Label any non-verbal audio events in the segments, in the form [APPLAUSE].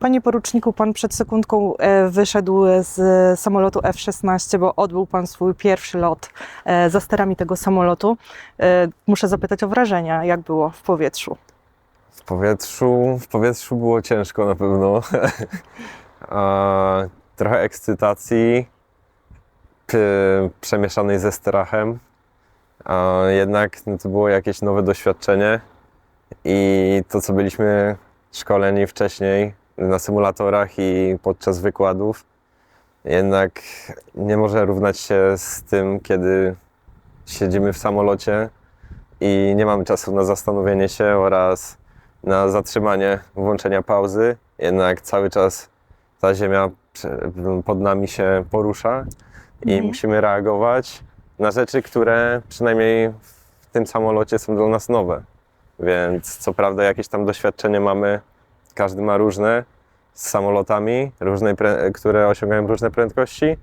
Panie poruczniku, pan przed sekundką e, wyszedł z samolotu F-16, bo odbył pan swój pierwszy lot e, za sterami tego samolotu. E, Muszę zapytać o wrażenia, jak było w powietrzu. W powietrzu, w powietrzu było ciężko na pewno. [LAUGHS] Trochę ekscytacji, przemieszanej ze strachem. Jednak no, to było jakieś nowe doświadczenie i to, co byliśmy szkoleni wcześniej na symulatorach i podczas wykładów, jednak nie może równać się z tym, kiedy siedzimy w samolocie i nie mamy czasu na zastanowienie się oraz na zatrzymanie włączenia pauzy. Jednak cały czas ta ziemia pod nami się porusza i Mhm. musimy reagować na rzeczy, które przynajmniej w tym samolocie są dla nas nowe. Więc co prawda jakieś tam doświadczenie mamy, każdy ma różne z samolotami, różnej pre- które osiągają różne prędkości.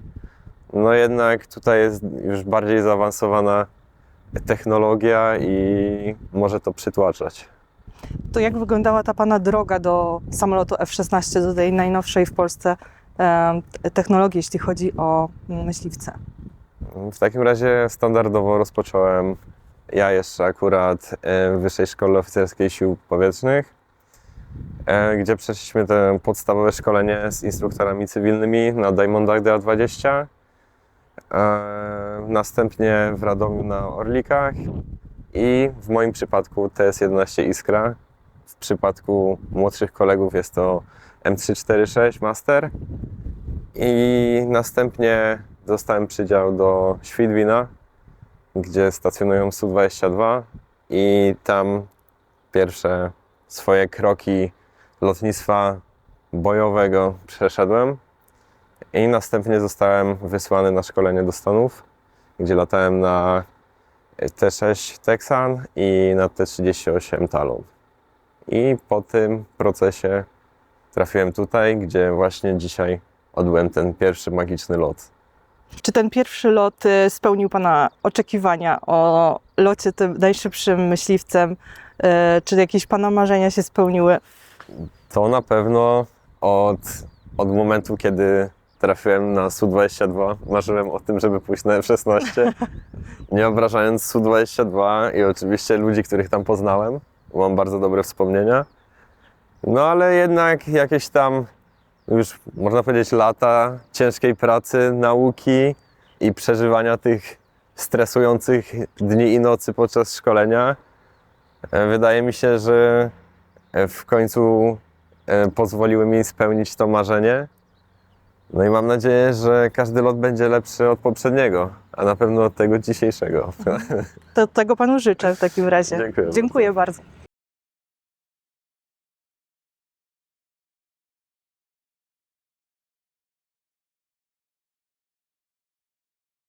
No jednak tutaj jest już bardziej zaawansowana technologia i może to przytłaczać. To jak wyglądała ta pana droga do samolotu F-16, do tej najnowszej w Polsce technologii, jeśli chodzi o mm, myśliwce? W takim razie standardowo rozpocząłem ja jeszcze akurat w Wyższej Szkole Oficerskiej Sił Powietrznych, gdzie przeszliśmy te podstawowe szkolenie z instruktorami cywilnymi na Diamondach DA-20. E, Następnie w Radomiu na Orlikach i w moim przypadku TS-11 Iskra. W przypadku młodszych kolegów jest to M346 Master. I następnie dostałem przydział do Świdwina, gdzie stacjonują Su-22 i tam pierwsze swoje kroki lotnictwa bojowego przeszedłem i następnie zostałem wysłany na szkolenie do Stanów, gdzie latałem na T6 Texan i na T38 Talon. I po tym procesie trafiłem tutaj, gdzie właśnie dzisiaj odbyłem ten pierwszy magiczny lot. Czy ten pierwszy lot e, spełnił pana oczekiwania o locie tym najszybszym myśliwcem? E, Czy jakieś pana marzenia się spełniły? To na pewno od, od momentu, kiedy trafiłem na Su-22, marzyłem o tym, żeby pójść na F-16. [LAUGHS] Nie obrażając Su-22 i oczywiście ludzi, których tam poznałem, mam bardzo dobre wspomnienia. No ale jednak jakieś tam już można powiedzieć lata ciężkiej pracy, nauki i przeżywania tych stresujących dni i nocy podczas szkolenia. E, Wydaje mi się, że e, w końcu e, pozwoliły mi spełnić to marzenie. No i mam nadzieję, że każdy lot będzie lepszy od poprzedniego, a na pewno od tego dzisiejszego. To tego panu życzę w takim razie. Dziękuję bardzo. Dziękuję bardzo.